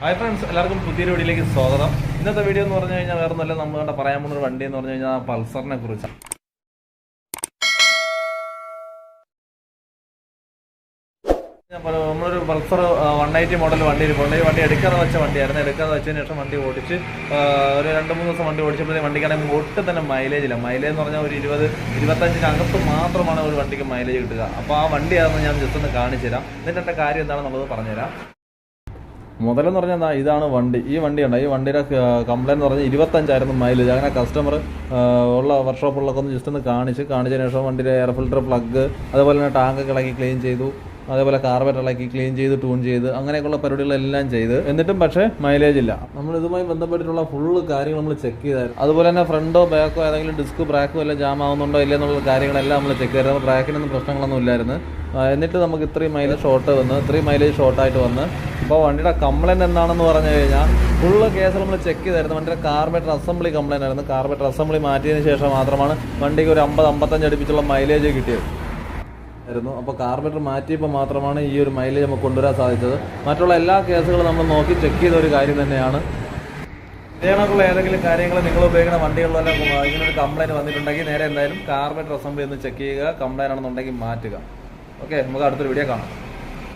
Hi friends എല്ലാവർക്കും പുതിയൊരു വീഡിയോയിലേക്ക് സ്വാഗതം. ഇന്നത്തെ വീഡിയോ എന്ന് പറഞ്ഞു കഴിഞ്ഞാൽ വേറെ നല്ല നമ്മൾ കണ്ട പറയാൻ പോകുന്ന ഒരു വണ്ടി എന്ന് പറഞ്ഞു കഴിഞ്ഞാൽ പൾസറിനെ കുറിച്ച് നമ്മളൊരു പൾസർ വൺ എയ്റ്റി മോഡൽ വണ്ടി പോകേണ്ട വണ്ടി എടുക്കാതെ വെച്ച വണ്ടിയായിരുന്നു. എടുക്കാതെ വെച്ചതിന് ശേഷം വണ്ടി ഓടിച്ച് ഒരു രണ്ട് മൂന്ന് ദിവസം വണ്ടി ഓടിച്ചപ്പോഴത്തേക്ക് വണ്ടിക്കാണെങ്കിൽ ഒട്ടും തന്നെ മൈലേജ് ഇല്ല. മൈലേജ് എന്ന് പറഞ്ഞാൽ ഒരു ഇരുപത് ഇരുപത്തഞ്ചിന് അകത്ത് മാത്രമാണ് ഒരു വണ്ടിക്ക് മൈലേജ് കിട്ടുക. അപ്പോൾ ആ വണ്ടിയാണെന്ന് ഞാൻ ജസ്റ്റ് ഒന്ന് കാണിച്ചു തരാം എന്റെ കാര്യം എന്താണെന്നുള്ളത് പറഞ്ഞുതരാം. മുതലെന്ന് പറഞ്ഞാൽ ഇതാണ് വണ്ടി. ഈ വണ്ടിയുണ്ട് ഈ വണ്ടിയുടെ കംപ്ലൈന്റ് എന്ന് പറഞ്ഞാൽ ഇരുപത്തഞ്ചായിരുന്നു മൈലേജ് അങ്ങനെ കസ്റ്റമർ ഉള്ള വർക്ക്ഷോപ്പുള്ളൊക്കെ ഒന്ന് ജസ്റ്റ് ഒന്ന് കാണിച്ച് കാണിച്ചതിന് ശേഷം വണ്ടിയുടെ എയർ ഫിൽറ്റർ പ്ലഗ് അതുപോലെ തന്നെ ടാങ്ക് ഇളക്കി ക്ലീൻ ചെയ്തു. അതേപോലെ കാർബറ്റ് ഇളക്കി ക്ലീൻ ചെയ്ത് ട്യൂൺ ചെയ്ത് അങ്ങനെയൊക്കെയുള്ള പരിപാടികളെല്ലാം ചെയ്ത്. എന്നിട്ടും പക്ഷേ മൈലേജ് ഇല്ല. നമ്മൾ ഇതുമായി ബന്ധപ്പെട്ടിട്ടുള്ള ഫുള്ള് കാര്യങ്ങൾ നമ്മൾ ചെക്ക് ചെയ്തായിരുന്നു. അതുപോലെ തന്നെ ഫ്രണ്ടോ ബാക്കോ ഏതെങ്കിലും ഡിസ്ക് ബ്രാക്കോ എല്ലാം ജാം ആവുന്നുണ്ടോ ഇല്ല എന്നുള്ള കാര്യങ്ങളെല്ലാം നമ്മൾ ചെക്ക് ചെയ്തായിരുന്നു. ബ്രാക്കിനൊന്നും പ്രശ്നങ്ങളൊന്നും ഇല്ലായിരുന്നു. എന്നിട്ട് നമുക്ക് ഇത്രയും മൈലേജ് ഷോർട്ട് വന്ന് ഇത്രയും മൈലേജ് ഷോർട്ടായിട്ട് വന്ന് അപ്പോൾ വണ്ടിയുടെ കംപ്ലൈന്റ് എന്താണെന്ന് പറഞ്ഞു കഴിഞ്ഞാൽ ഫുള്ള് കേസ് നമ്മൾ ചെക്ക് ചെയ്തായിരുന്നു. വണ്ടിയുടെ കാർബേറ്റർ അസംബ്ലി കംപ്ലൈന്റ് ആയിരുന്നു. കാർബേറ്റർ അസംബ്ലി മാറ്റിയതിന് ശേഷം മാത്രമാണ് വണ്ടിക്ക് ഒരു അമ്പത് അമ്പത്തഞ്ച് അടുപ്പിച്ചുള്ള മൈലേജ് കിട്ടിയത്. ആയിരുന്നു. അപ്പോൾ കാർബറേറ്റർ മാറ്റിയപ്പോൾ മാത്രമാണ് ഈ ഒരു മൈലേജ് നമുക്ക് കൊണ്ടുവരാൻ സാധിച്ചത്. മറ്റുള്ള എല്ലാ കേസുകളും നമ്മൾ നോക്കി ചെക്ക് ചെയ്ത ഒരു കാര്യം തന്നെയാണ്. ഇതേണക്കുള്ള ഏതെങ്കിലും കാര്യങ്ങൾ നിങ്ങൾ ഉപയോഗിക്കുന്ന വണ്ടികളിലെല്ലാം ഇങ്ങനെ ഒരു കംപ്ലൈന്റ് വന്നിട്ടുണ്ടെങ്കിൽ നേരെ എന്തായാലും കാർബറേറ്റർ അസംബ്ലി ഒന്ന് ചെക്ക് ചെയ്യുക കംപ്ലൈന്റ് ആണെന്നുണ്ടെങ്കിൽ മാറ്റുക. ഓക്കെ നമുക്ക് അടുത്തൊരു വീഡിയോ കാണാം.